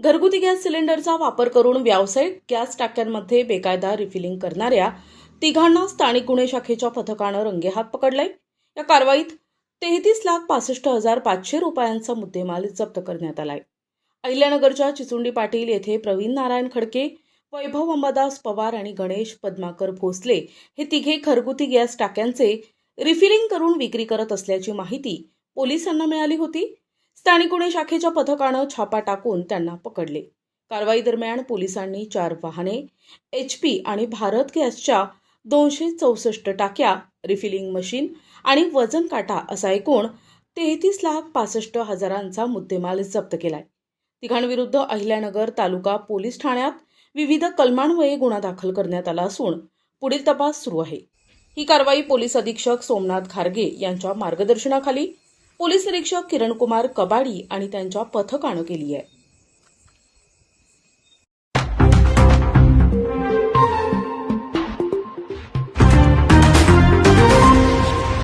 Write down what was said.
घरगुती गॅस सिलेंडरचा वापर करून व्यावसायिक गॅस टाक्यांमध्ये बेकायदा रिफिलिंग करणाऱ्या तिघांना स्थानिक गुन्हे शाखेच्या पथकानं रंगेहात पकडलाय. या कारवाईत तेहतीस लाख पासष्ट हजार पाचशे रुपयांचा मुद्देमाल जप्त करण्यात आलाय. अहिल्यानगरच्या चिचुंडी पाटील येथे प्रवीण नारायण खडके वैभव अंबादास पवार आणि गणेश पद्माकर भोसले हे तिघे घरगुती गॅस टाक्यांचे रिफिलिंग करून विक्री करत असल्याची माहिती पोलिसांना मिळाली होती. स्थानिक गुन्हे शाखेच्या पथकानं छापा टाकून त्यांना पकडले. कारवाई दरम्यान पोलिसांनी चार वाहने एच पी आणि भारत गॅसच्या दोनशे चौसष्ट टाक्या रिफिलिंग मशीन आणि वजन काटा असा एकूण तेहतीस लाख पासष्ट हजारांचा मुद्देमाल जप्त केलाय. तिघांविरुद्ध अहिल्यानगर तालुका पोलीस ठाण्यात विविध कलमांवये गुन्हा दाखल करण्यात आला असून पुढील तपास सुरू आहे. ही कारवाई पोलीस अधीक्षक सोमनाथ खारगे यांच्या मार्गदर्शनाखाली पोलीस निरीक्षक किरणकुमार कबाडी आणि त्यांच्या पथकानं केली आहे